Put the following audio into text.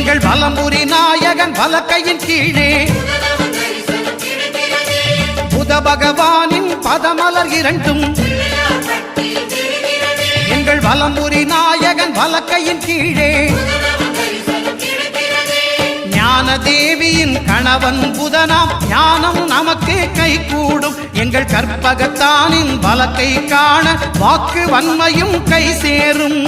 எங்கள் வலம்புரி நாயகன் வலக்கையின் கீழே. புத பகவானின் பதமலர் இரண்டும். எங்கள் வலம்புரி நாயகன் வலக்கையின் கீழே. ஞான தேவியின் கணவன் புதனாம் ஞானம் நமக்கு கை கூடும் எங்கள் கற்பகத்தானின் வழக்கை காண வாக்கு வன்மையும் கை சேரும்.